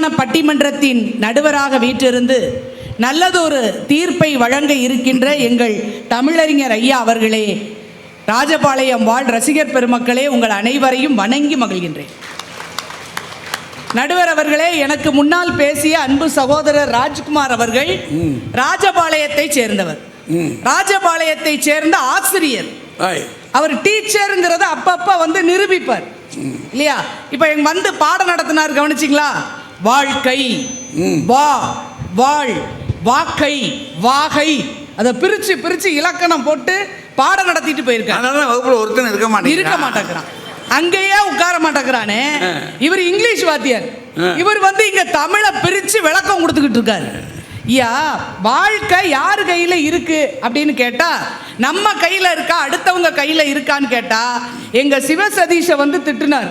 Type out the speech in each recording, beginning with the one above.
பெருமையான பட்டிமன்றத்தின் நடுவராக வீற்றிருந்து நல்லதொரு தீர்ப்பை வழங்க இருக்கின்ற எங்கள் தமிழறிஞர் ஐயா அவர்களே ராஜபாளையம் வாழ் ரசிகர் பெருமக்களே உங்கள் அனைவரையும் வணங்கி மகிழ்கின்றேன். நடுவர் அவர்களே எனக்கு முன்னால் பேசிய அன்பு சகோதரர் ராஜ்குமார் அவர்கள் ராஜபாளையத்தை சேர்ந்தவர். ராஜபாளையத்தை சேர்ந்த ஆசிரியர். அவர் டீச்சருங்கிறத அப்பப்ப வந்து நிரூபிப்பார். இல்லையா? இப்போ எங்க வந்து பாடம் நடத்தினார் கவனிச்சிங்களா? வாழ்க்கை. வா வாழ் வாக்கை வாகை. அதை பிரிச்சு பிரிச்சு இலக்கணம் போட்டு பாடம் நடத்திட்டு போயிருக்காரு. அதனால வகுப்புல ஒருத்தன் இருக்க மாட்டேன் இருக்க மாட்டேங்கிறான். அங்கேயே உட்கார மாட்டேங்கிறானே. இவர் இங்கிலீஷ் வாத்தியார். இவர் வந்து இங்க தமிழை பிரிச்சு விளக்கம் கொடுத்துக்கிட்டு இருக்காரு. ஐயா வாழ்க்கை யார் கையில இருக்கு அப்படின்னு கேட்டா நம்ம கையில இருக்கா அடுத்தவங்க கையில இருக்கான்னு கேட்டா எங்க சிவசதீஷை வந்து திட்டுனார்.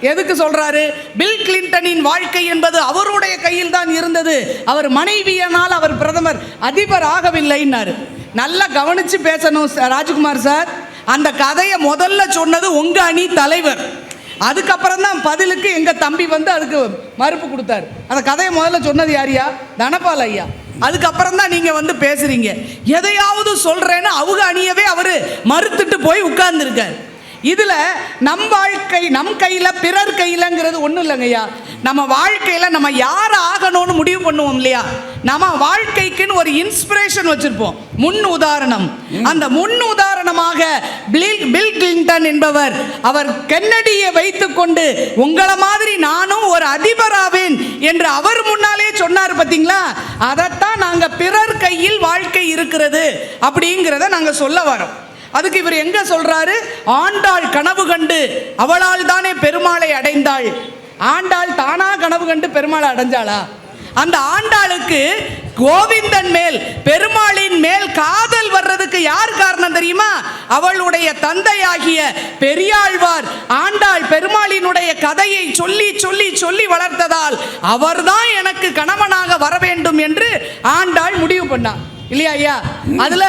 எதுக்கு சொல்றாரு? பில் கிளின்டனின் வாழ்க்கை என்பது அவருடைய கையில் தான் இருந்தது. அவர் மனைவியனால் அவர் பிரதமர் அதிபர் ஆகவில்லைன்னாரு. நல்லா கவனிச்சு பேசணும் ராஜ்குமார் சார். அந்த கதையை முதல்ல சொன்னது உங்க அணி தலைவர். அதுக்கப்புறம் தான் பதிலுக்கு எங்கள் தம்பி வந்து அதுக்கு மறுப்பு கொடுத்தாரு. அந்த கதையை முதல்ல சொன்னது யாரியா? தனபால் ஐயா. அதுக்கப்புறம் தான் நீங்கள் வந்து பேசுகிறீங்க எதையாவது சொல்கிறேன்னு அவங்க அணியவே அவர் மறுத்துட்டு போய் உட்கார்ந்துருக்காரு. இதுல நம் வாழ்க்கை நம் கையில பிறர் கையிலங்கிறது ஒண்ணும் இல்லைங்கய்யா நம்ம வாழ்க்கையில நம்ம யார் ஆகணும்னு முடிவு பண்ணுவோம் இல்லையா? நம்ம வாழ்க்கைக்குன்னு ஒரு இன்ஸ்பிரேஷன் வச்சிருப்போம். முன் உதாரணம். அந்த முன் உதாரணமாக பில் பில் கிளின்டன் என்பவர் அவர் கென்னடியை வைத்துக்கொண்டு உங்களை மாதிரி நானும் ஒரு அதிபராவேன் என்று அவர் முன்னாலே சொன்னார் பார்த்தீங்களா அதைத்தான் நாங்க பிறர் கையில் வாழ்க்கை இருக்கிறது அப்படிங்கிறத நாங்க சொல்ல வரோம். அதுக்கு இவர் எங்க சொல்றாரு? ஆண்டாள் கனவு கண்டு அவளால் தானே பெருமாளை அடைந்தாள். ஆண்டாள் தானா கனவு கண்டு பெருமாளை அடைஞ்சாளா? அந்த ஆண்டாளுக்கு கோவிந்தன் மேல் பெருமாளின் மேல் காதல் வர்றதுக்கு யார் காரணம் தெரியுமா? அவளுடைய தந்தையாகிய பெரியாழ்வார் ஆண்டாள் பெருமாளினுடைய கதையை சொல்லி சொல்லி சொல்லி வளர்த்ததால் அவர்தான் எனக்கு கணவனாக வர வேண்டும் என்று ஆண்டாள் முடிவு பண்ணார் இல்லையா ஐயா? அதுல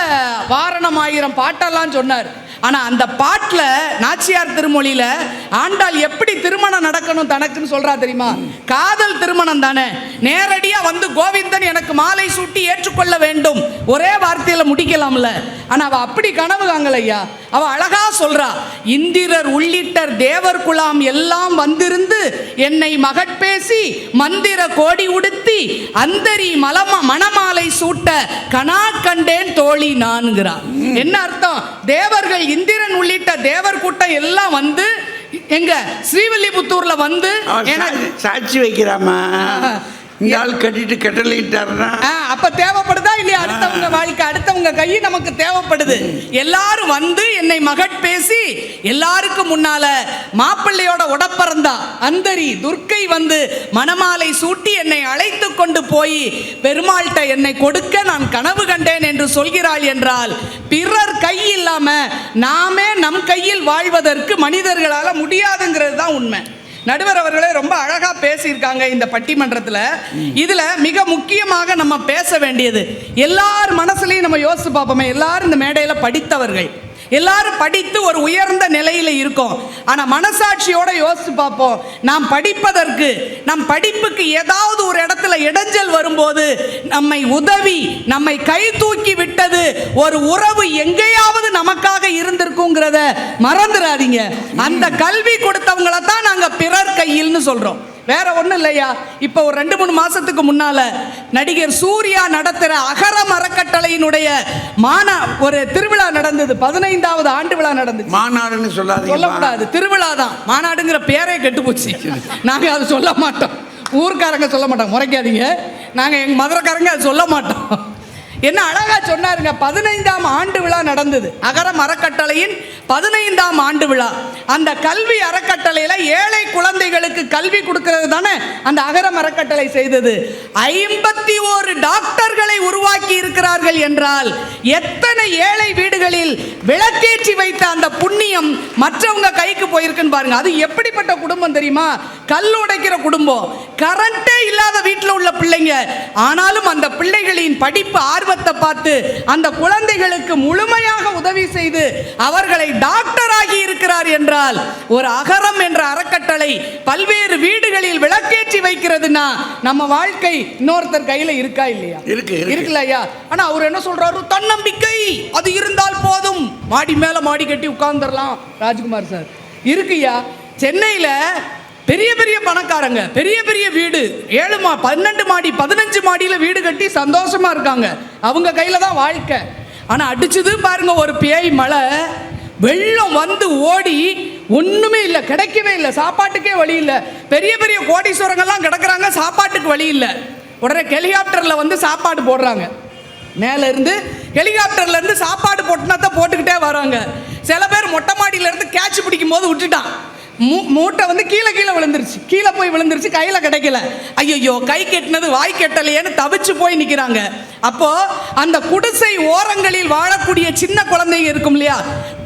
வாரணம் ஆயிரம் பாட்டெல்லாம் சொன்னார். ஆனா அந்த பாட்டுல நாச்சியார் திருமொழியில ஆண்டாள் எப்படி திருமணம் நடக்கணும் தனக்குன்னு சொல்றா தெரியுமா? காதல் திருமணம் தானே. நேரடியா வந்து கோவிந்தன் எனக்கு மாலை சூட்டி ஏற்றுக்கொள்ள வேண்டும். ஒரே வார்த்தையில முடிக்கலாம்ல. ஆனா அவ அப்படி கனவு காங்கல ஐயா. அவ அழகா சொல்றா இந்திரர் உள்ளிட்டர் தேவர் குலாம் எல்லாம் வந்திருந்து என்னை மகட்பேசி மந்திர கோடி உடுத்தி அந்தரி மலம மணமாலை சூட்ட கனா கண்டேன் தோழி நான்கிறார். என்ன அர்த்தம்? தேவர்கள் இந்திரன் உள்ளிட்ட தேவர் கூட்டம் எல்லாம் வந்து எங்க ஸ்ரீவில்லிபுத்தூர்ல வந்து சாட்சி வைக்கிறாமா இந்த ஆள் கட்டிட்டு கட்டளையிட்டாருன்னா அப்ப தேவைப்படுதா இல்லையா? அடுத்தவங்க வாழ்க்கை அடுத்தவங்க கை நமக்கு தேவைப்படுது. எல்லாரும் வந்து என்னை மகட் பேசி எல்லாருக்கும் முன்னால மாப்பிள்ளையோட உடப்பிறந்தா அந்தரி துர்க்கை வந்து மணமாலை சூட்டி என்னை அழைத்து கொண்டு போய் பெருமாள்கிட்ட என்னை கொடுக்க நான் கனவு கண்டேன் என்று சொல்கிறாள் என்றால் பிறர் கை இல்லாம நாமே நம் கையில் வாழ்வதற்கு மனிதர்களால் முடியாதுங்கிறது தான் உண்மை. நடுவர் அவர்களே ரொம்ப அழகா பேசியிருக்காங்க இந்த பட்டிமன்றத்துல. இதுல மிக முக்கியமாக நம்ம பேச வேண்டியது எல்லார் மனசுலயும் நம்ம யோசிச்சு பார்ப்போமே எல்லாரும் இந்த மேடையில படித்தவர்கள். எல்லாரும் படித்து ஒரு உயர்ந்த நிலையில் இருக்கோம். ஆனால் மனசாட்சியோட யோசித்து பார்ப்போம். நாம் படிப்பதற்கு நம் படிப்புக்கு ஏதாவது ஒரு இடத்துல இடைஞ்சல் வரும்போது நம்மை உதவி நம்மை கை தூக்கி விட்டது ஒரு உறவு எங்கேயாவது நமக்காக இருந்திருக்குங்கிறத மறந்துடாதீங்க. அந்த கல்வி கொடுத்தவங்கள தான் நாங்கள் பிறர் கையில்னு சொல்கிறோம் வேற ஒண்ணும் இல்லையா? இப்போ ஒரு ரெண்டு மூணு மாசத்துக்கு முன்னால நடிகர் சூர்யா நடத்துற அகரம் அறக்கட்டளையினுடைய மாநா ஒரு திருவிழா நடந்தது. பதினைந்தாவது ஆண்டு விழா நடந்துச்சு. மாநாடுன்னு சொல்லாதீங்க. சொல்லக்கூடாது. திருவிழா தான். மாநாடுங்கிற பேரே கெட்டு போச்சு. நாங்க அது சொல்ல மாட்டோம். ஊர்க்காரங்க சொல்ல மாட்டோம். முறைக்காதீங்க. நாங்க எங்க மதுரைக்காரங்க அது சொல்ல மாட்டோம். என்ன அழகா சொன்னாருங்க பதினைந்தாம் ஆண்டு விழா நடந்தது. அகரம் அறக்கட்டளையின் பதினைந்தாம் ஆண்டு விழா. அந்த கல்வி அறக்கட்டளையில ஏழை குழந்தைகளுக்கு கல்வி கொடுக்கிறது தானே அந்த அகரம் அறக்கட்டளை செய்தது. ஐம்பத்தி ஓரு டாக்டர்களை உருவாக்கி இருக்கிறார்கள் என்றால் எத்தனை ஏழை வீடுகளில் விளக்கேற்றி வைத்த அந்த புண்ணியம் மற்றவங்க கைக்கு போயிருக்குன்னு பாருங்க. அது எப்படிப்பட்ட குடும்பம் தெரியுமா? கல் உடைக்கிற குடும்பம். கரண்டே இல்லாத வீட்டில் உள்ள பிள்ளைங்க. ஆனாலும் அந்த பிள்ளைகளின் படிப்பு ஆர்வம் ஆர்வத்தை பார்த்து அந்த குழந்தைகளுக்கு முழுமையாக உதவி செய்து அவர்களை டாக்டர் ஆகி இருக்கிறார் என்றால் ஒரு அகரம் என்ற அறக்கட்டளை பல்வேறு வீடுகளில் விளக்கேற்றி வைக்கிறதுனா நம்ம வாழ்க்கை இன்னொருத்தர் கையில இருக்கா இல்லையா? இருக்கு, இருக்கு. இருக்குல்ல ஐயா. ஆனா அவர் என்ன சொல்றாரு? தன்னம்பிக்கை. அது இருந்தால் போதும். மாடி மேல மாடி கட்டி உட்கார்ந்துடலாம் ராஜ்குமார் சார். இருக்குய்யா சென்னையில பெரிய பெரிய பணக்காரங்க பெரிய பெரிய வீடு. ஏழு மா பன்னெண்டு மாடி பதினஞ்சு மாடியில் வீடு கட்டி சந்தோஷமா இருக்காங்க. அவங்க கையில தான் வாழ்க்கை. ஆனால் அடிச்சது பாருங்க ஒரு பேய் மழை. வெள்ளம் வந்து ஓடி ஒண்ணுமே இல்லை கிடைக்கவே இல்லை சாப்பாட்டுக்கே வழி இல்லை. பெரிய பெரிய கோடீஸ்வரங்கள்லாம் கிடக்குறாங்க சாப்பாட்டுக்கு வழி இல்லை. உடனே ஹெலிகாப்டர்ல வந்து சாப்பாடு போடுறாங்க. மேல இருந்து ஹெலிகாப்டர்ல இருந்து சாப்பாடு போட்டுக்கிட்டே வராங்க. சில பேர் மொட்டை மாடியில இருந்து கேட்ச் பிடிக்கும் போது விட்டுட்டான். மூட்டை வந்து கீழே கீழே விழுந்துருச்சு. கீழே போய் விழுந்துருச்சு கையில் கிடைக்கல. ஐயோ கை கெட்டினது வாய் கெட்டலையேன்னு தவிச்சு போய் நிற்கிறாங்க அப்போ அந்த குடிசை ஓரங்களில் வாழக்கூடிய சின்ன குழந்தைங்க இருக்கும் இல்லையா?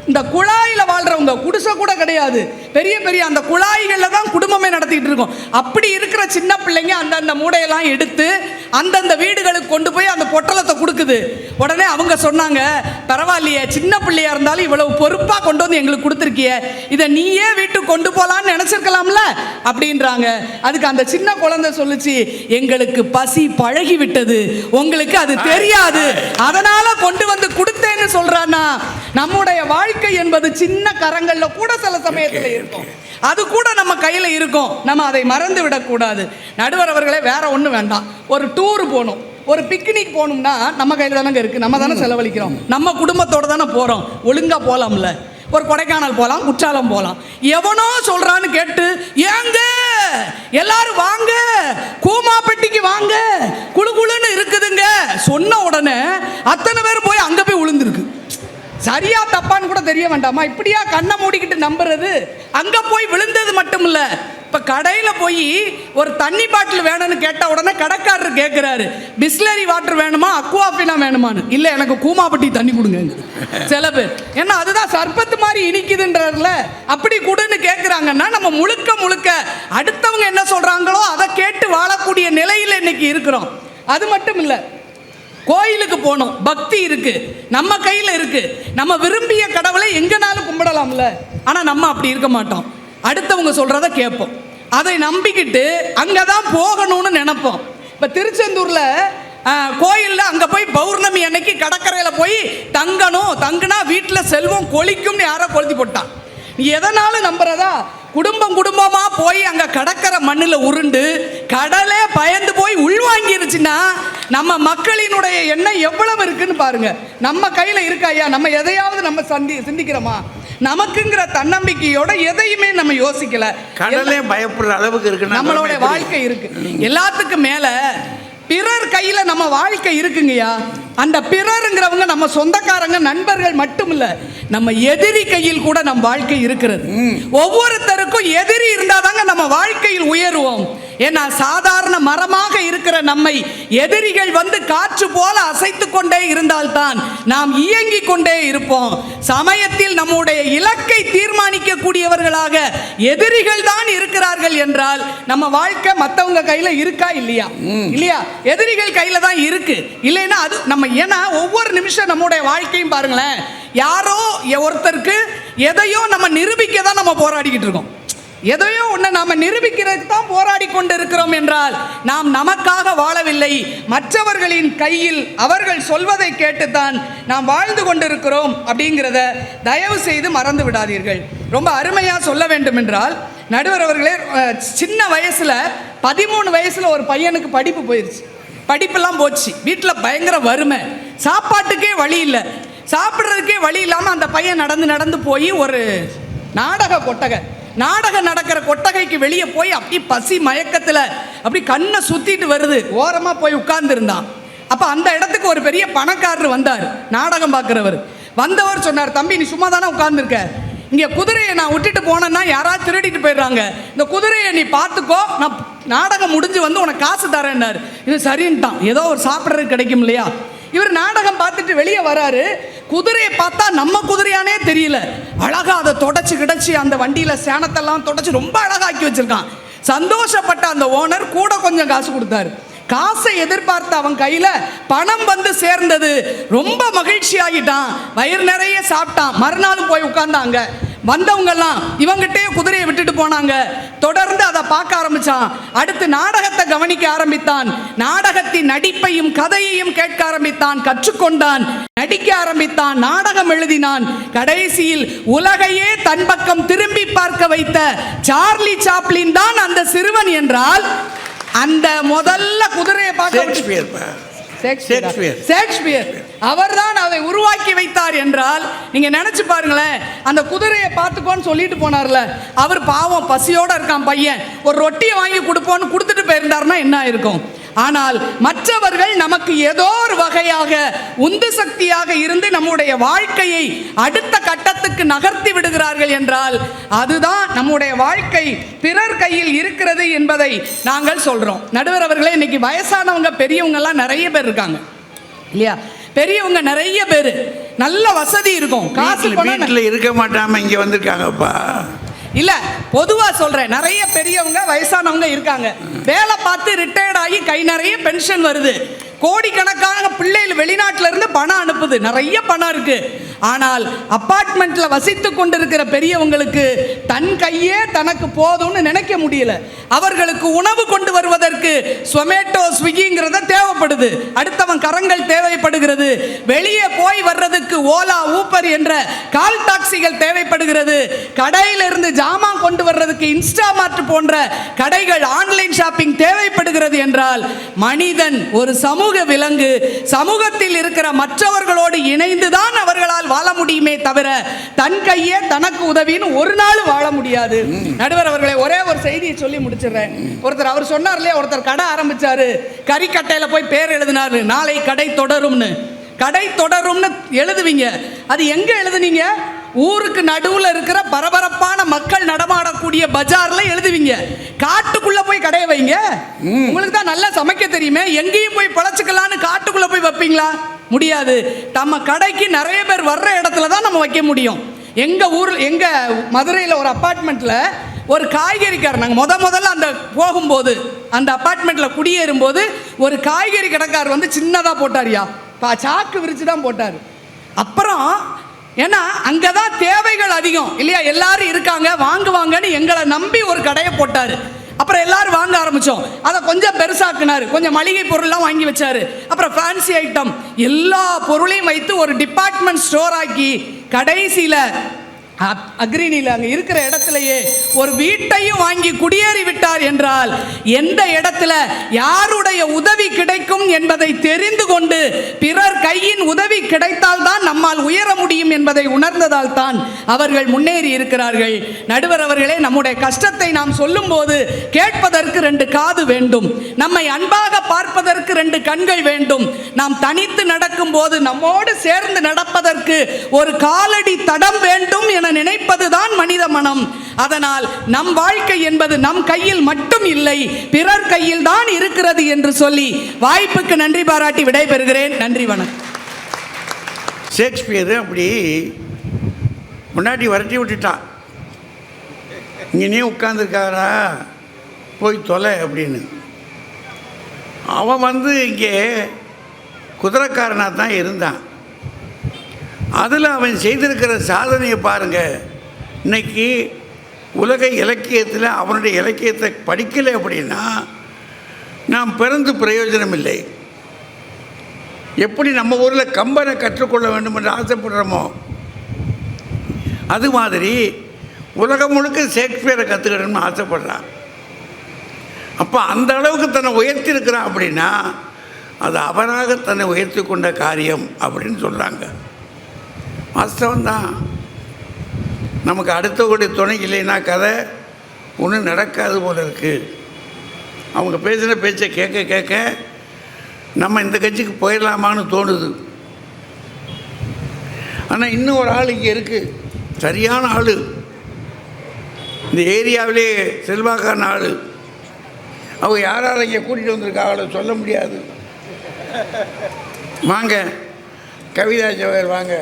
இந்த குழாயில் வாழ்கிறவங்க குடிசை கூட கிடையாது. பெரிய பெரிய அந்த குழாய்களில் தான் குடும்பமே நடத்திக்கிட்டு இருக்கோம். அப்படி இருக்கிற சின்ன பிள்ளைங்க அந்தந்த மூடையெல்லாம் எடுத்து அந்தந்த வீடுகளுக்கு கொண்டு போய் அந்த பொட்டலத்தை கொடுக்குது. உடனே அவங்க சொன்னாங்க பரவாயில்லையே சின்ன பிள்ளையா இருந்தாலும் இவ்வளவு பொறுப்பாக கொண்டு வந்து எங்களுக்கு கொடுத்துருக்கிய. இதை நீயே வீட்டுக்கு கொண்டு போகலான்னு நினச்சிருக்கலாம்ல? அப்படின்றாங்க. அதுக்கு அந்த சின்ன குழந்தை சொல்லுச்சு எங்களுக்கு பசி பழகி விட்டது உங்களுக்கு அது தெரியாது. அதனால கொண்டு வந்து கொடுத்தேன்னு சொல்றானா நம்முடைய வாழ்க்கை என்பது சின்ன கரங்களில் கூட சில சமயத்தில் இருக்கும். அது கூட நம்ம கையில் இருக்கும். நம்ம அதை மறந்து விடக்கூடாது. நடுவர் அவர்களே வேற ஒன்றும் வேண்டாம். ஒரு டூர் போகணும். ஒரு பிக்னிக் போகணும்னா நம்ம கையில் தானங்க இருக்கு. நம்ம தானே செலவழிக்கிறோம். நம்ம குடும்பத்தோட தானே போறோம். ஒழுங்கா போலாம்ல. ஒரு கொடைக்கானல் போகலாம் குற்றாலம் போகலாம் எவனோ சொல்றான்னு கேட்டு ஏங்க எல்லாரும் வாங்க. கூமாப்பட்டிக்கு வாங்க. குளு குளுன்னு இருக்குதுங்க. சொன்ன உடனே அத்தனை பேர் போய் அங்க போய் விழுந்துருக்கு சரியா தப்பான்னு கூட தெரிய வேண்டாமா? இப்படியா கண்ணை மூடிக்கிட்டு நம்புறது? அங்க போய் விழுந்தது மட்டும் இல்ல இப்போ கடையில் போய் ஒரு தண்ணி பாட்டில் வேணும்னு கேட்ட உடனே கடைக்காரர் கேட்குறாரு பிஸ்லரி வாட்டர் வேணுமா அக்குவாஃபினா வேணுமான்னு. இல்லை எனக்கு கூமாப்பட்டி தண்ணி கொடுங்க. சில பேர். ஏன்னா அதுதான் சர்பத்து மாதிரி இனிக்குதுன்றதுல அப்படி கொடுன்னு கேட்குறாங்கன்னா நம்ம முழுக்க முழுக்க அடுத்தவங்க என்ன சொல்கிறாங்களோ அதை கேட்டு வாழக்கூடிய நிலையில் இன்னைக்கு இருக்கிறோம். அது மட்டும் இல்லை கோயிலுக்கு போகணும் பக்தி இருக்கு. நம்ம கையில் இருக்கு. நம்ம விரும்பிய கடவுளை எங்கனாலும் கும்பிடலாம்ல. ஆனால் நம்ம அப்படி இருக்க மாட்டோம். அடுத்தவங்க சொல்கிறத கேட்போம். அதை நம்பிக்கிட்டு அங்கே தான் போகணும்னு நினைப்போம். இப்போ திருச்செந்தூரில் கோயிலில் அங்கே போய் பௌர்ணமி அன்னைக்கு கடற்கரையில் போய் தங்கணும் தங்குனா வீட்டில் செல்வம் கொளிக்கும்னு யாரோ கொளுத்தி போட்டான். நீ எதனாலும் நம்புறதா? குடும்பம் குடும்பமாக போய் அங்கே கடற்கரை மண்ணில் உருண்டு கடலே பயந்து போய் உள்வாங்கிருச்சுன்னா நம்ம மக்களினுடைய எண்ணம் எவ்வளவு இருக்குன்னு பாருங்க. நம்ம கையில் இருக்கா ஐயா? நம்ம எதையாவது நம்ம சந்தி சிந்திக்கிறோமா? நமக்குங்கிற தன்னம்பிக்கையோட எதையுமே நம்ம யோசிக்கல. கடலே பயப்படுற அளவுக்கு இருக்குன்னா நம்மளோட வாழ்க்கை இருக்கு. எல்லாத்துக்கும் மேல பிறர் கையில நம்ம வாழ்க்கை இருக்குங்கய்யா. அந்த பிறருங்கிறவங்க நம்ம சொந்தக்காரங்க நண்பர்கள் மட்டும் இல்ல நம்ம எதிரி கையில் கூட நம் வாழ்க்கை இருக்கிறது. ஒவ்வொருத்தருக்கும் எதிரி இருந்தாதாங்க நம்ம வாழ்க்கையில் உயருவோம். ஏன்னா சாதாரண மரமாக நம்மை எதிரிகள் வந்து காற்று போல அசைத்து கொண்டே இருந்தால்தான் நாம் இயங்கிக் கொண்டே இருப்போம். சமயத்தில் நம்முடைய இலக்கை தீர்மானிக்க கூடியவர்களாக எதிரிகள் தான் இருக்கிறார்கள் என்றால் நம்ம வாழ்க்கை மற்றவங்க கையில இருக்கா இல்லையா? இல்லையா? எதிரிகள் கையில தான் இருக்கு. இல்லைன்னா அது நம்ம ஏன்னா ஒவ்வொரு நிமிஷம் நம்முடைய வாழ்க்கையும் பாருங்களேன். யாரோ ஒருத்தருக்கு எதையோ நம்ம நிரூபிக்க தான் நம்ம போராடிக்கிட்டு இருக்கோம். எதையோ ஒன்று நாம் நிரூபிக்கிறதுக்கு தான் போராடி கொண்டு இருக்கிறோம் என்றால் நாம் நமக்காக வாழவில்லை. மற்றவர்களின் கையில் அவர்கள் சொல்வதை கேட்டுத்தான் நாம் வாழ்ந்து கொண்டிருக்கிறோம் அப்படிங்கிறத தயவு செய்து மறந்து விடாதீர்கள். ரொம்ப அருமையாக சொல்ல வேண்டும் என்றால் நடுவர் அவர்களே சின்ன வயசில் பதிமூணு வயசில் ஒரு பையனுக்கு படிப்பு போயிடுச்சு படிப்பெல்லாம் போச்சு. வீட்டில் பயங்கர வறுமை. சாப்பாட்டுக்கே வழி இல்லை. சாப்பிட்றதுக்கே வழி இல்லாமல் அந்த பையன் நடந்து நடந்து போய் ஒரு நாடக கொட்டகை. நாடகம் நடக்கிற கொட்டகைக்கு வெளியே போய் அப்படி பசி மயக்கத்தில் அப்படி கண்ணை சுத்திட்டு வருது. ஓரமாக போய் உட்கார்ந்துருந்தான். அப்போ அந்த இடத்துக்கு ஒரு பெரிய பணக்காரர் வந்தார். நாடகம் பார்க்குறவர். வந்தவர் சொன்னார் தம்பி நீ சும்மா தானே உட்கார்ந்துருக்க? இங்கே குதிரையை நான் விட்டுட்டு போனேன்னா யாராவது திருடிட்டு போயிடுறாங்க. இந்த குதிரையை நீ பார்த்துக்கோ. நான் நாடகம் முடிஞ்சு வந்து உனக்கு காசு தரேன்னாரு. இது சரின்ட்டான். ஏதோ ஒரு சாப்பிட்றதுக்கு கிடைக்கும் இல்லையா இவர் நாடகம் பார்த்துட்டு வெளியே வராரு. குதிரையை பார்த்தா நம்ம குதிரையானே தெரியல. அழகா அதை தொடச்சி கிடச்சி அந்த வண்டியில சேனத்தெல்லாம் தொடச்சி ரொம்ப அழகாக்கி வச்சிருக்கான். சந்தோஷப்பட்ட அந்த ஓனர் கூட கொஞ்சம் காசு கொடுத்தாரு. காசை எதிர்பார்த்த அவன் கையில பணம் வந்து சேர்ந்தது. ரொம்ப மகிழ்ச்சி ஆகிட்டான் வயிறு நிறைய சாப்பிட்டான். மறுநாள் போய் உட்கார்ந்தாங்க. வந்தவங்கெல்லாம் இவங்கிட்டே குதிரையை விட்டுட்டு போனாங்க. தொடர்ந்து அதை பார்க்க ஆரம்பிச்சான். அடுத்து நாடகத்தை கவனிக்க ஆரம்பித்தான். நாடகத்தின் நடிப்பையும் கதையையும் கேட்க ஆரம்பித்தான். கற்றுக்கொண்டான். நடிக்க ஆரம்பித்தான். நாடகம் எழுதினான். கடைசியில் உலகையே தன் பக்கம் திரும்பி பார்க்க வைத்த சார்லி சாப்ளின் தான் அந்த சிறுவன் என்றால் அந்த முதல்ல குதிரையை பார்க்க ஷேக்ஸ்பியர். ஷேக்ஸ்பியரா? அவர்தான் அதை உருவாக்கி வைத்தார் என்றால் நீங்க நினைச்சு பாருங்களேன் அந்த குதிரையை பார்த்துக்கோன்னு சொல்லிட்டு போனார்ல அவர் பாவம் பசியோட இருக்கான் பையன். ஒரு ரொட்டியை வாங்கி கொடுப்போன்னு கொடுத்துட்டு போயிருந்தாருன்னா என்ன இருக்கும் ஆனால் மற்றவர்கள் நமக்கு ஏதோ ஒரு வகையாக உந்து சக்தியாக இருந்து நம்முடைய வாழ்க்கையை அடுத்த கட்டத்துக்கு நகர்த்தி விடுகிறார்கள் என்றால் அதுதான் நம்முடைய வாழ்க்கை பிறர் கையில் இருக்கிறது என்பதை நாங்கள் சொல்றோம். நடுவர் அவர்களே இன்னைக்கு வயசானவங்க பெரியவங்கெல்லாம் நிறைய பேர் இருக்காங்க. இல்லையா? பெரியவங்க நிறைய பேர். நல்ல வசதி இருக்கும். காசு வீட்டுல- இருக்க மாட்டாம இங்க வந்திருக்காங்கப்பா. இல்ல பொதுவா சொல்றேன். நிறைய பெரியவங்க வயசானவங்க இருக்காங்க. வேலை பார்த்து ரிட்டையர்ட் ஆகி கை நிறைய பென்ஷன் வருது. கோடிக்கணக்கான பிள்ளைகள் வெளிநாட்டுல இருந்து பணம் அனுப்புது. நிறைய பணம் இருக்கு. ஆனால் அப்பார்ட்மெண்ட்ல வசித்து கொண்டிருக்கிற பெரியவங்களுக்கு தன் கையே தனக்கு போதும்னு நினைக்க முடியல. அவர்களுக்கு உணவு கொண்டு வருவதற்கு சொமேட்டோ ஸ்விக்கிங்கிறத தேவைப்படுது. அடுத்தவன் கரங்கள் தேவைப்படுகிறது. வெளியே போய் வர்றதுக்கு ஓலா ஊப்பர் என்ற கால் டாக்ஸிகள் தேவைப்படுகிறது. கடையில இருந்து ஜாமான் கொண்டு வர்றதுக்கு இன்ஸ்டாமார்ட் போன்ற கடைகள் ஆன்லைன் ஷாப்பிங் தேவைப்படுகிறது என்றால் மனிதன் ஒரு சமூக விலங்கு. சமூகத்தில் இருக்கிற மற்றவர்களோடு இணைந்துதான் அவர்களால் வாழ முடியுமே தவிர தன் கையே தனக்கு உதவின்னு ஒரு நாள் வாழ முடியாது. நடுவர் அவர்களை ஒரே ஒரு செய்தியை சொல்லி முடிச்சிடுறேன். ஒருத்தர் அவர் சொன்னார் இல்லையா ஒருத்தர் கடை ஆரம்பிச்சாரு. கறிக்கட்டையில போய் பேர் எழுதினாரு. நாளை கடை தொடரும்னு. கடை தொடரும்னு எழுதுவீங்க. அது எங்க எழுதுனீங்க? ஊருக்கு நடுவுல இருக்கிற பரபரப்பான மக்கள் நடமாடக்கூடிய பஜார்ல எழுதுவீங்க. காட்டுக்குள்ள போய் கடையை வைங்க. உங்களுக்கு தான் நல்லா சமைக்க தெரியுமே. எங்கேயும் போய் பழச்சுக்கலான்னு காட்டுக்குள்ள போய் வைப்பீங்களா? முடியாது. நம்ம கடைக்கு நிறைய பேர் வர்ற இடத்துல தான் நம்ம வைக்க முடியும். எங்கள் ஊர் எங்கள் மதுரையில் ஒரு அப்பார்ட்மெண்ட்டில் ஒரு காய்கறிக்காரர் நாங்கள் முத முதல்ல அந்த போகும்போது அந்த அப்பார்ட்மெண்ட்டில் குடியேறும்போது ஒரு காய்கறி கடைக்காரர் வந்து சின்னதாக போட்டார்யா பா சாக்கு விரித்து தான் போட்டார். அப்புறம் ஏன்னா அங்கே தான் தேவைகள் அதிகம். இல்லையா? எல்லாரும் இருக்காங்க வாங்குவாங்கன்னு எங்களை நம்பி ஒரு கடையை போட்டார். அப்புறம் எல்லாரும் வாங்க ஆரம்பிச்சோம். அதை கொஞ்சம் பெருசாக்குனாரு. கொஞ்சம் மளிகை பொருள்லாம் வாங்கி வச்சாரு. அப்புறம் ஃபேன்சி ஐட்டம் எல்லா பொருளையும் வைத்து ஒரு டிபார்ட்மெண்ட் ஸ்டோர் ஆக்கி கடைசியில் அக்ரினியில் அங்கே இருக்கிற இடத்துலயே ஒரு வீட்டையும் வாங்கி குடியேறி விட்டார் என்றால் எந்த இடத்துல யாருடைய உதவி கிடைக்கும் என்பதை தெரிந்து கொண்டு பிறர் கையின் உதவி கிடைத்தால் தான் நம்மால் உயர முடியும் என்பதை உணர்ந்ததால் தான் அவர்கள் முன்னேறி இருக்கிறார்கள். நடுவர் அவர்களே நம்முடைய கஷ்டத்தை நாம் சொல்லும்போது கேட்பதற்கு ரெண்டு காது வேண்டும். நம்மை அன்பாக பார்ப்பதற்கு ரெண்டு கண்கள் வேண்டும். நாம் தனித்து நடக்கும் போது நம்மோடு சேர்ந்து நடப்பதற்கு ஒரு காலடி தடம் வேண்டும் என நினைப்பதுதான் மனித மனம். அதனால் நம் வாழ்க்கை என்பது நம் கையில் மட்டும் இல்லை பிறர் கையில் தான் இருக்கிறது என்று சொல்லி வாய்ப்புக்கு நன்றி பாராட்டி விடைபெறுகிறேன். நன்றி வணக்கம். ஷேக்ஸ்பியர் அப்படி முன்னாடி வரட்டி விட்டுட்டான். இங்கேனே உட்காந்துருக்காரா போய் தொலை அப்படின்னு. அவன் வந்து இங்கே குதிரைக்காரனாக தான் இருந்தான். அதில் அவன் செய்திருக்கிற சாதனையை பாருங்கள் இன்னைக்கு உலக இலக்கியத்தில் அவனுடைய இலக்கியத்தை படிக்கலை அப்படின்னா நாம் பிறந்து பிரயோஜனம் இல்லை. எப்படி நம்ம ஊரில் கம்பனை கற்றுக்கொள்ள வேண்டும் என்று ஆசைப்படுறோமோ? அது மாதிரி உலகம் முழுக்க ஷேக்ஸ்பியரை கற்றுக்கணும்னு ஆசைப்படுறான். அப்போ அந்த அளவுக்கு தன்னை உயர்த்தியிருக்கிறான் அப்படின்னா அது அவராக தன்னை உயர்த்தி கொண்ட காரியம் அப்படின்னு சொல்கிறாங்க வாஸ்தவம்தான் நமக்கு அடுத்தவங்களுடைய துணை இல்லைன்னா கதை ஒன்றும் நடக்காது போல இருக்குது அவங்க பேசின பேச்சை கேட்க கேட்க நம்ம இந்த கட்சிக்கு போயிடலாமான்னு தோணுது. ஆனால் இன்னும் ஒரு ஆள் இங்கே இருக்குது சரியான ஆள். இந்த ஏரியாவிலே செல்வாக்கான ஆள். அவங்க யாரால் இங்கே கூட்டிகிட்டு வந்திருக்காங்களோ சொல்ல முடியாது. வாங்க. கவிதா ஜவஹர் வாங்க.